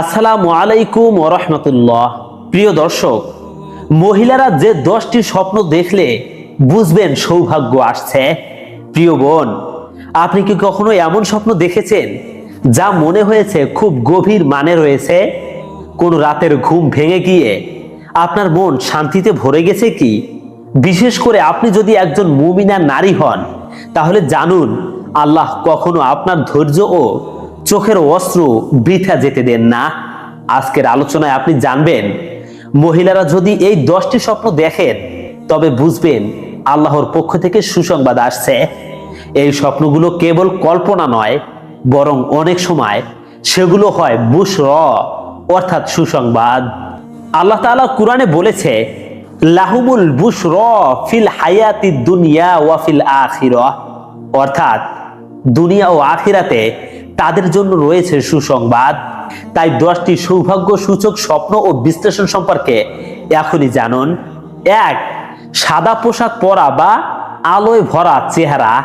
আসসালামু আলাইকুম ওরহমতুল্লাহ প্রিয় দর্শক, মহিলারা যে দশটি স্বপ্ন দেখলে বুঝবেন সৌভাগ্য আসছে। প্রিয় বোন, আপনি কি কখনো এমন স্বপ্ন দেখেছেন যা মনে হয়েছে খুব গভীর মানে রয়েছে? কোন রাতের ঘুম ভেঙে গিয়ে আপনার মন শান্তিতে ভরে গেছে কি? বিশেষ করে আপনি যদি একজন মুমিনা নারী হন, তাহলে জানুন, আল্লাহ কখনো আপনার ধৈর্য ও চোখের অস্ত্র বৃথা যেতে দেন না। আজকের আলোচনায় আপনি জানবেন, মহিলারা যদি এই দশটি স্বপ্ন দেখেন, তবে বুঝবেন আল্লাহর পক্ষ থেকে সুসংবাদ আসছে। এই স্বপ্নগুলো কেবল কল্পনা নয়, বরং অনেক সময় সেগুলো হয় বুশর অর্থাৎ সুসংবাদ। আল্লাহ তাআলা কোরআনে বলেছে, লাহুমুল বুশর ফিল হায়াতি দুনিয়া ওয়া ফিল আখিরা। অর্থাৎ দুনিয়া ও আখিরাতে তাদের জন্য রয়েছে সুসংবাদ। তাই দশটি সৌভাগ্য সূচক স্বপ্ন ও বিশ্লেষণ সম্পর্কে এখনই জানুন। এক, সাদা পোশাক পরা বা আলোয় ভরা চেহারা।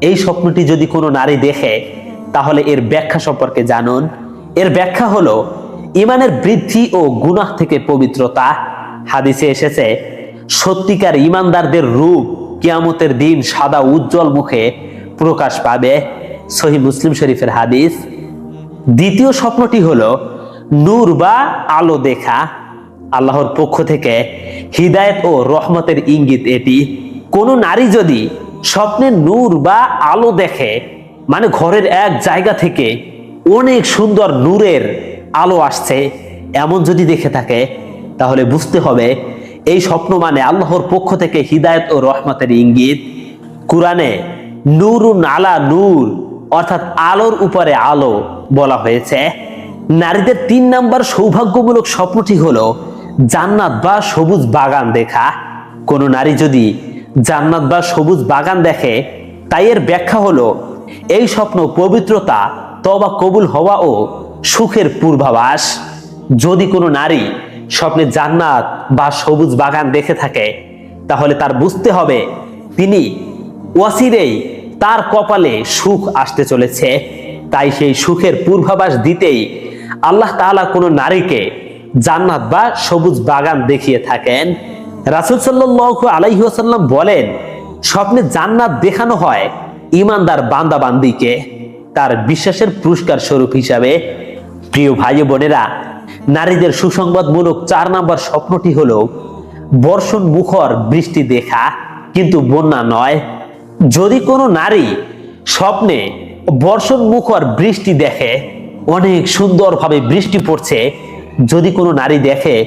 এই স্বপ্নটি যদি কোনো নারী দেখে, তাহলে এর ব্যাখ্যা সম্পর্কে জানুন। এর ব্যাখ্যা হলো, ইমানের বৃদ্ধি ও গুনাহ থেকে পবিত্রতা। হাদিসে এসেছে, সত্যিকার ইমানদারদের রূপ কিয়ামতের দিন সাদা উজ্জ্বল মুখে প্রকাশ পাবে। সহি মুসলিম শরীফের হাদিস। দ্বিতীয় স্বপ্নটি হলো নূর বা আলো দেখা। আল্লাহর পক্ষ থেকে হৃদায়ত ও রহমতের ইঙ্গিত এটি। কোনো নারী যদি স্বপ্নে নূর বা আলো দেখে মানে ঘরের এক জায়গা থেকে অনেক সুন্দর নূরের আলো আসছে, এমন যদি দেখে থাকে, তাহলে বুঝতে হবে এই স্বপ্ন মানে আল্লাহর পক্ষ থেকে হৃদায়ত ও রহমতের ইঙ্গিত। কোরআনে নূরুন আলা নূর অর্থাৎ আলোর উপরে আলো বলা হয়েছে। নারীদের তিন নাম্বার সৌভাগ্যমূলক স্বপ্নটি হলো জান্নাত বা সবুজ বাগান দেখা। কোনো নারী যদি জান্নাত বা সবুজ বাগান দেখে, তাই এর ব্যাখ্যা হলো, এই স্বপ্ন পবিত্রতা তবা কবুল হওয়া ও সুখের পূর্বাভাস। যদি কোনো নারী স্বপ্নে জান্নাত বা সবুজ বাগান দেখে থাকে, তাহলে তার বুঝতে হবে তিনি ওয়াসিরেই তার কপালে সুখ আসতে চলেছে। তাই সেই সুখের পূর্বাভাস দিতেই আল্লাহ তাআলা কোনো নারীকে জান্নাত বা সবুজ বাগান দেখিয়ে থাকেন। রাসুল সাল্লাল্লাহু আলাইহি ওয়াসাল্লাম বলেন, স্বপ্নে জান্নাত দেখানো হয় ইমানদার বান্দাবান্দিকে। তার বিশ্বাসের পুরস্কার স্বরূপ হিসাবে। প্রিয় ভাই বোনেরা, নারীদের সুসংবাদমূলক চার নাম্বার স্বপ্নটি হলো বর্ষণ মুখর বৃষ্টি দেখা, কিন্তু বন্যা নয়। যদি কোনো নারী স্বপ্নে বর্ষণ মুখর বৃষ্টি দেখে, অনেক সুন্দরভাবে বৃষ্টি পড়ছে, যদি কোনো নারী দেখে,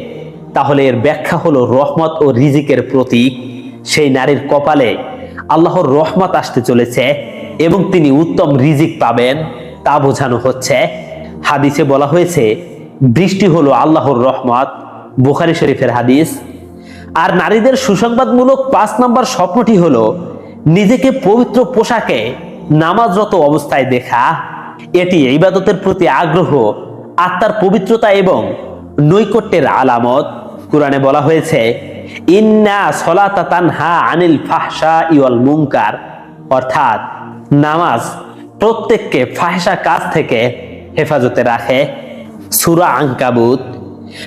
তাহলে এর ব্যাখ্যা হলো রহমত ও রিজিকের প্রতীক। সেই নারীর কপালে আল্লাহর রহমত আসতে চলেছে এবং তিনি উত্তম রিজিক পাবেন, তা বোঝানো হচ্ছে। হাদিসে বলা হয়েছে, বৃষ্টি হলো আল্লাহর রহমত। বুখারি শরীফের হাদিস। আর নারীদের সুসংবাদমূলক পাঁচ নম্বর স্বপ্নটি হলো নিজেকে পবিত্র পোশাকে নামাজরত অবস্থায় দেখা। এটি ইবাদতের প্রতি আগ্রহ, আত্মার পবিত্রতা এবং নৈকট্যের আলামত। কোরআনে বলা হয়েছে, ইন্না সলাতা আনিল ফাহশা ইওয়াল মুনকার। অর্থাৎ, নামাজ প্রত্যেককে ফাহশা কাজ থেকে হেফাজতে রাখে। সুরা আঙ্কাবুত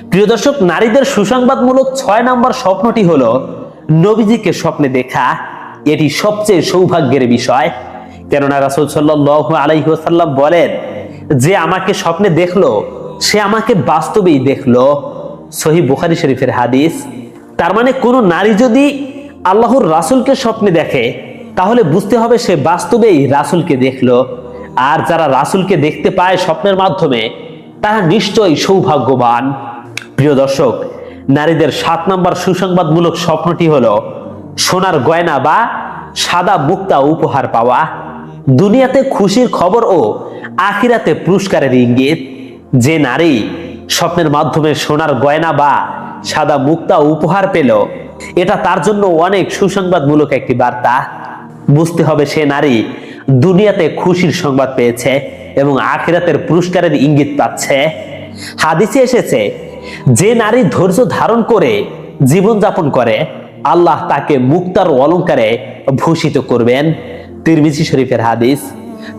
প্রিয় দর্শক, নারীদের সুসংবাদমূলক ছয় নম্বর স্বপ্নটি হলো, নবীজিকে স্বপ্নে দেখা। এটি সবচেয়ে সৌভাগ্যের বিষয়। কেননা রাসুল সাল্লাহ আলাইসাল্লাম বলেন, যে আমাকে স্বপ্নে দেখল, সে আমাকে বাস্তবেই দেখল। সহি বুখারি শরীফের হাদিস। তার মানে কোনো নারী যদি আল্লাহর রাসুলকে স্বপ্নে দেখে, তাহলে বুঝতে হবে সে বাস্তবেই রাসুলকে দেখল। আর যারা রাসুলকে দেখতে পায় স্বপ্নের মাধ্যমে, তারা নিশ্চয়ই সৌভাগ্যবান। প্রিয় দর্শক, নারীদের সাত নম্বর সুসংবাদমূলক স্বপ্নটি হলো, সোনার গয়না বা সাদা মুক্তা উপহার পাওয়া, দুনিয়াতে খুশির খবর ও আখিরাতে পুরস্কারের ইঙ্গিত। যে নারী স্বপ্নের মাধ্যমে সোনার গয়না বা সাদা মুক্তা উপহার পেল, এটা তার জন্য অনেক সুসংবাদমূলক একটি বার্তা। বুঝতে হবে সে নারী দুনিয়াতে খুশির সংবাদ পেয়েছে এবং আখিরাতের পুরস্কারের ইঙ্গিত পাচ্ছে। হাদিসে এসেছে, যে নারী ধৈর্য ধারণ করে জীবনযাপন করে, আল্লাহ তাকে মুক্তার অলঙ্কারে ভূষিত করবেন। তিরমিজি শরীফের হাদিস।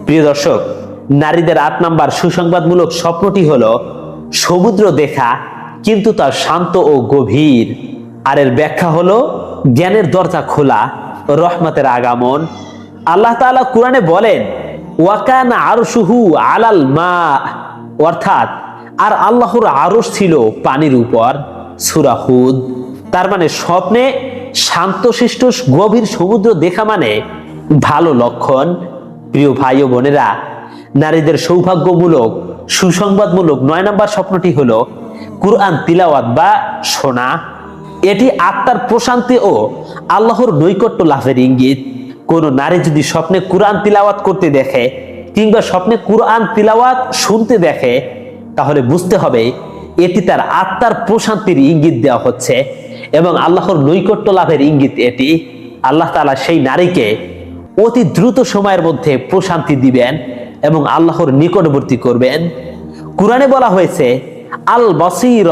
প্রিয় দর্শক, নারীদের আট নাম্বার সুসংবাদমূলক স্বপ্নটি হলো সমুদ্র দেখা, কিন্তু তা শান্ত ও গভীর। আর এর ব্যাখ্যা হলো জ্ঞানের দরজা খোলা, রহমতের আগমন। আল্লাহ তাআলা কোরআনে বলেন ওয়াকান আরশুহু আলাল মা। অর্থাৎ, আর আল্লাহর আরশ ছিল পানির উপর। সুরাহুদ তার মানে স্বপ্নে শান্তশিষ্ট, গভীর সমুদ্র দেখা মানে ভালো লক্ষণ। প্রিয় ভাই ও বোনেরা, নারীদের সৌভাগ্যমূলক, সুসংবাদমূলক নয় নম্বর স্বপ্নটি হলো কুরআন তিলাওয়াত বা শোনা। এটি আত্মার প্রশান্তি ও আল্লাহর নৈকট্য লাভের ইঙ্গিত। কোন নারী যদি স্বপ্নে কুরআন তিলাওয়াত করতে দেখে কিংবা স্বপ্নে কুরআন তিলাওয়াত শুনতে দেখে, তাহলে বুঝতে হবে এটি তার আত্মার প্রশান্তির ইঙ্গিত দেওয়া হচ্ছে। এবং আল্লাহর নৈকট্য লাভের ইঙ্গিত এটি। আল্লাহ তালা সেই নারীকে অতি দ্রুত সময়ের মধ্যে প্রশান্তি দিবেন এবং আল্লাহর নিকটবর্তী করবেন। কোরআনে বলা হয়েছে আল বসির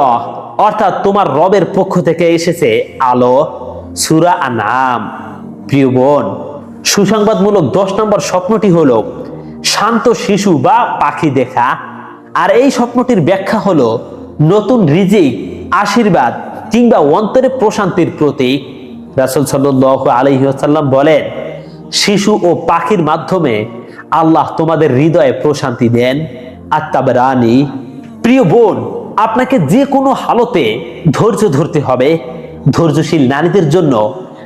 অর্থাৎ তোমার রবের পক্ষ থেকে এসেছে আলো, সুরা আনাম প্রিয় বোন, সুসংবাদমূলক দশ নম্বর স্বপ্নটি হলো শান্ত শিশু বা পাখি দেখা। আর এই স্বপ্নটির ব্যাখ্যা হলো, নতুন রিজিক, আশীর্বাদ কিংবা অন্তরে প্রশান্তির প্রতীক, রাসুল সাল্লাহ আলহিহাসাল্লাম বলেন, শিশু ও পাখির মাধ্যমে আল্লাহ তোমাদের হৃদয়ে প্রশান্তি দেন। আত্মাবরানি প্রিয় বোন, আপনাকে যে কোনো হালতে ধৈর্য ধরতে হবে। ধৈর্যশীল নারীদের জন্য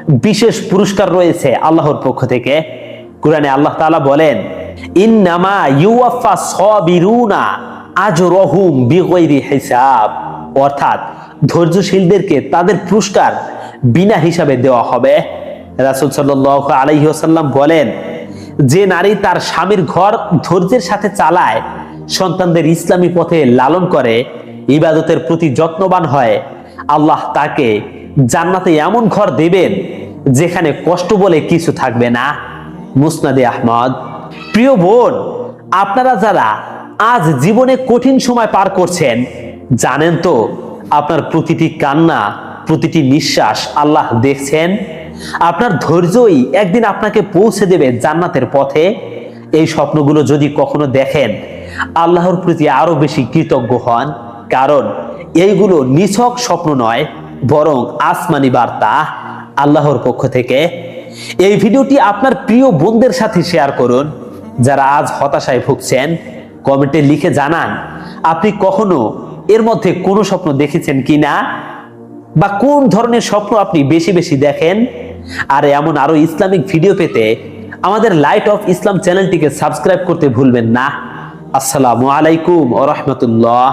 বিশেষ পুরস্কার রয়েছে আল্লাহর পক্ষ থেকে। কোরআনে আল্লাহ তাআলা বলেন, ইন্নামা ইউয়াফা সাবিরুনা আজরহুম বিগৈরি হিসাব। অর্থাৎ ধৈর্যশীলদেরকে তাদের পুরস্কার বিনা হিসাবে দেওয়া হবে। রাসূল সাল্লাল্লাহু আলাইহি ওয়াসাল্লাম বলেন, যে নারী তার স্বামীর ঘর ধৈর্যের সাথে চালায়, সন্তানদের ইসলামী পথে লালন করে, ইবাদতের প্রতি যত্নবান হয়, আল্লাহ তাকে জান্নাতে এমন ঘর দেবেন যেখানে কষ্ট বলে কিছু থাকবে না। মুসনাদে আহমদ। প্রিয় বোন, আপনারা যারা আজ জীবনে কঠিন সময় পার করছেন, জানেন তো আপনার প্রতিটি কান্না, প্রতিটি নিঃশ্বাস আল্লাহ দেখছেন। আপনার ধৈর্যই একদিন আপনাকে পৌঁছে দেবে জান্নাতের পথে। এই স্বপ্নগুলো যদি কখনো দেখেন, আল্লাহর প্রতি আরও বেশি কৃতজ্ঞ হন। কারণ এইগুলো নিছক স্বপ্ন নয়, বরং আসমানি বার্তা আল্লাহর পক্ষ থেকে। এই ভিডিওটি আপনার প্রিয় বোনদের সাথে শেয়ার করুন। যারা আজ হতাশায় ভুগছেন, কমেন্টে লিখে জানান, আপনি কখনো এর মধ্যে কোনো স্বপ্ন দেখেছেন কি না বা কোন ধরনের স্বপ্ন আপনি বেশি বেশি দেখেন? আর এমন আরও ইসলামিক ভিডিও পেতে আমাদের লাইট অফ ইসলাম চ্যানেলটিকে সাবস্ক্রাইব করতে ভুলবেন না। আসসালামু আলাইকুম ও রহমতুল্লাহ।